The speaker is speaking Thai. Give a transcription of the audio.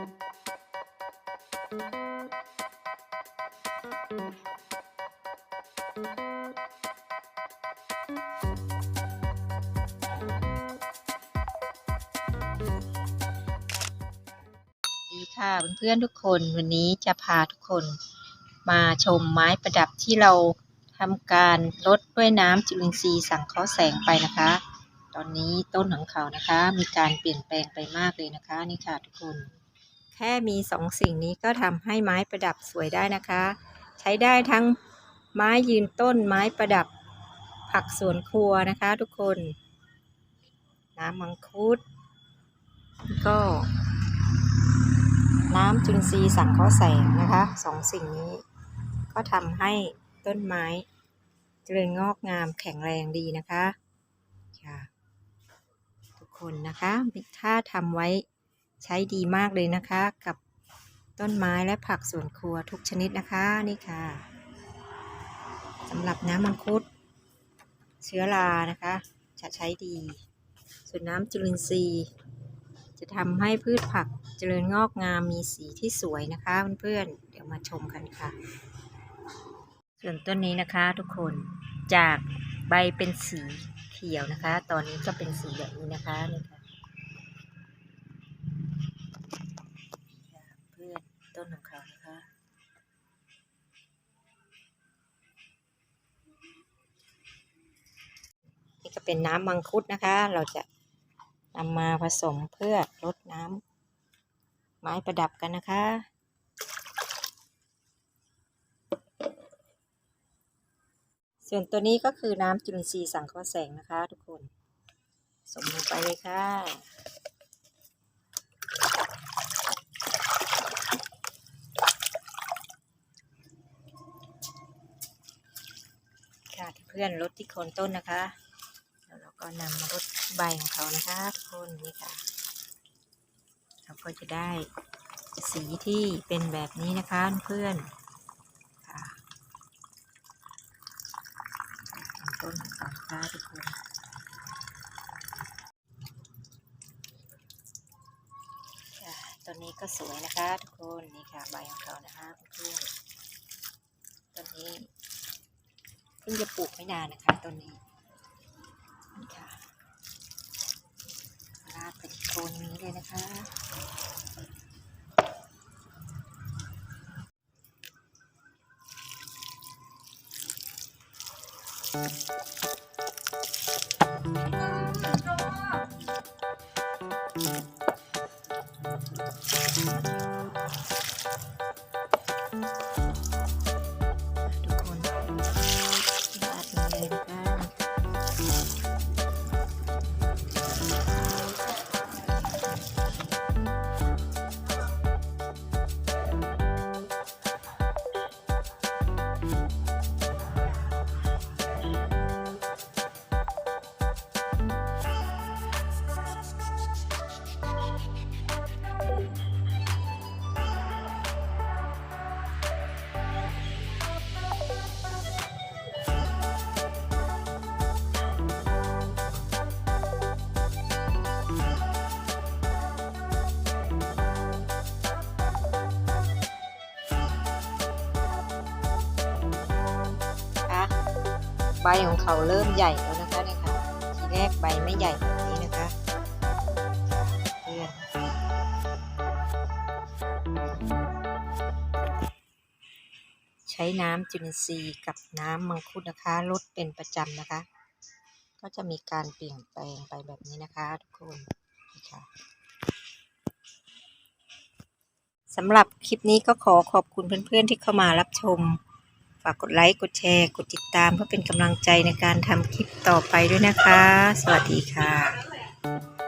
ดีค่ะเพื่อนๆทุกคนวันนี้จะพาทุกคนมาชมไม้ประดับที่เราทำการลดด้วยน้ำจุลินทรีย์สังเคราะห์แสงไปนะคะ ตอนนี้ต้นของเขานะคะ มีการเปลี่ยนแปลงไปมากเลยนะคะ นี่ค่ะทุกคน ค่มีสองสิ่งนี้ก็ทำให้ไม้ประดับสวยได้นะคะ ใช้ได้ทั้งไม้ยืนต้นไม้ประดับผักสวนครัวนะคะทุกคน น้ำมังคุด ก็ น้ำจุลินทรีย์สังเคราะห์แสงนะคะสองสิ่งนี้ ก็ทำให้ต้นไม้เจริญงอกงามแข็งแรงดีนะคะค่ะทุกคนนะคะถ้าทำไว้ ใช้ดีมากเลยนะคะ กับต้นไม้และผักสวนครัวทุกชนิดนะคะนี่ค่ะสำหรับน้ำมังคุด เชื้อรานะคะ จะใช้ดี ส่วนน้ำจุลินทรีย์ จะทำให้พืชผักเจริญงอกงามมีสีที่สวยนะคะเพื่อนๆเดี๋ยวมาชมกันค่ะ ส่วนต้นนี้นะคะทุกคนจากใบเป็นสีเขียวนะคะ ตอนนี้ก็เป็นสีแบบนี้นะคะนี่ค่ะเพื่อน ต้นของเขานะคะนี่ก็เป็นน้ำมังคุดนะคะ เราจะนำมาผสมเพื่อลดน้ำไม้ประดับกันนะคะส่วนตัวนี้ก็คือน้ำจุลินทรีย์สังเคราะห์แสงนะคะทุกคน สมลงไปเลยค่ะ ค่ะเพื่อนลดที่โคนต้นนะคะแล้วเราก็นำมาลดใบของเขานะคะ ทุกคนนี่ค่ะ เราก็จะได้สีที่เป็นแบบนี้นะคะเพื่อนค่ะต้นของเขานะคะทุกคนต้นนี้ก็สวยนะคะ ทุกคนนี่ค่ะใบของเขานะคะเพื่อนต้นนี้ เพิ่งจะปลูกไม่นานนะคะต้นนี้นี่ค่ะราดเป็นโคนนี้เลยนะคะทุก ใบของเขาเริ่มใหญ่แล้วนะคะเนี่ยค่ะทีแรกใบไม่ใหญ่แบบนี้นะคะเพื่อนใช้น้ำจุลินทรีย์กับน้ำมังคุดนะคะลดเป็นประจำนะคะ ก็จะมีการเปลี่ยนแปลงไปแบบนี้นะคะทุกคนนี่ค่ะสำหรับคลิปนี้ก็ขอขอบคุณเพื่อนๆที่เข้ามารับชม ฝากกดไลค์ กดแชร์ กดติดตามเพื่อเป็นกำลังใจในการทำคลิปต่อไปด้วยนะคะ สวัสดีค่ะ